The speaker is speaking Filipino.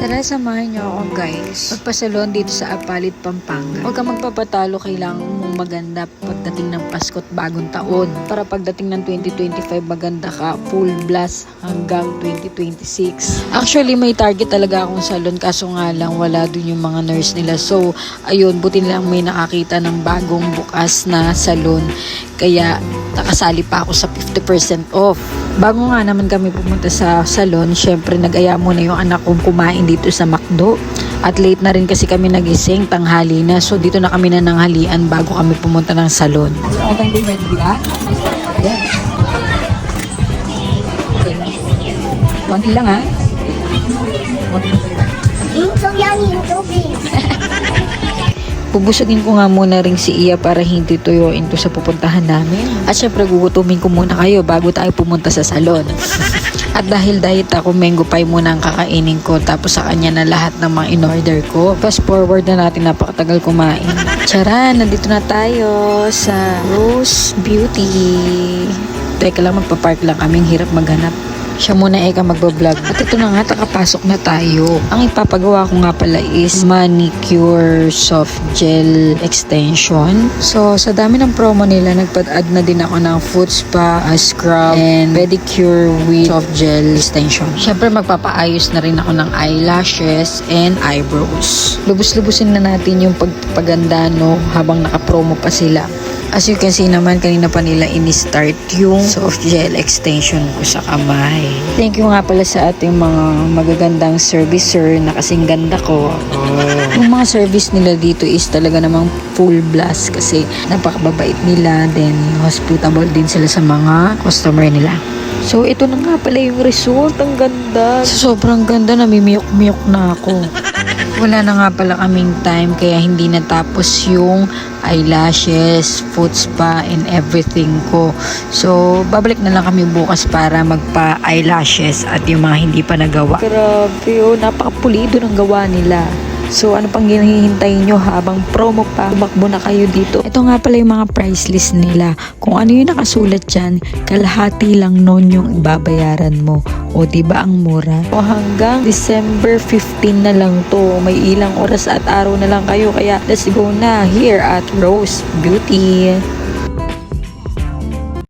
Tara, samahan niyo ako guys. Magpasalon dito sa Apalit, Pampanga. Huwag kang magpapatalo, kailangan mong maganda pagdating ng Pasko at bagong taon. Para pagdating ng 2025, maganda ka, full blast hanggang 2026. Actually, may target talaga akong salon, kaso nga lang wala dun yung mga nurse nila. So, ayun, buti lang may nakakita ng bagong bukas na salon. Kaya, nakasali pa ako sa 50% off. Bago nga naman kami pumunta sa salon, syempre nag-aya muna yung anak kong kumain dito sa McDo. At late na rin kasi kami nagising, tanghali na. So dito na kami na nanghalian bago kami pumunta ng salon. Okay, ready ba? Yes. Okay. Konti lang ha. Yung yan yung tubig. Bubusugin ko nga muna rin si Iya para hindi tuyuin to sa pupuntahan namin. At syempre gugutumin ko muna kayo bago tayo pumunta sa salon. At dahil diet ako, mango pie muna ang kakainin ko tapos sa kanya na lahat ng mga in-order ko. Fast forward na natin, napakatagal kumain. Tara, nandito na tayo sa Rose Beauty. Teka lang, magpa-park lang kaming hirap maghanap. Siya muna eka magbablog. At ito na nga, nakapasok na tayo. Ang ipapagawa ko nga pala is manicure soft gel extension. So, sa dami ng promo nila, nagpad-add na din ako ng foot spa, a scrub, and pedicure with soft gel extension. Siyempre, magpapaayos na rin ako ng eyelashes and eyebrows. Lubos-lubusin na natin yung pagpapaganda, no, habang nakapromo pa sila. As you can see naman, kanina pa nila ini-start yung soft gel extension ko sa kamay. Thank you nga pala sa ating mga magagandang servicer na kasing ganda ko. Yung mga service nila dito is talaga namang full blast kasi napakababait nila then hospitable din sila sa mga customer nila. So ito na nga pala yung result. Ang ganda. Sa sobrang ganda, namimiyok-miyok na ako. Wala na nga pala kaming time kaya hindi natapos yung eyelashes, foot spa, and everything ko. So, babalik na lang kami bukas para magpa-eyelashes at yung mga hindi pa nagawa. Grabe, oh, napakapulido ng gawa nila. So, ano pang hinihintay nyo habang promo pa, tumakbo na kayo dito. Ito nga pala yung mga price list nila. Kung ano yung nakasulat dyan, kalahati lang nun yung ibabayaran mo. O, di ba ang mura? O, hanggang December 15 na lang to. May ilang oras at araw na lang kayo. Kaya, let's go na here at Rose Beauty.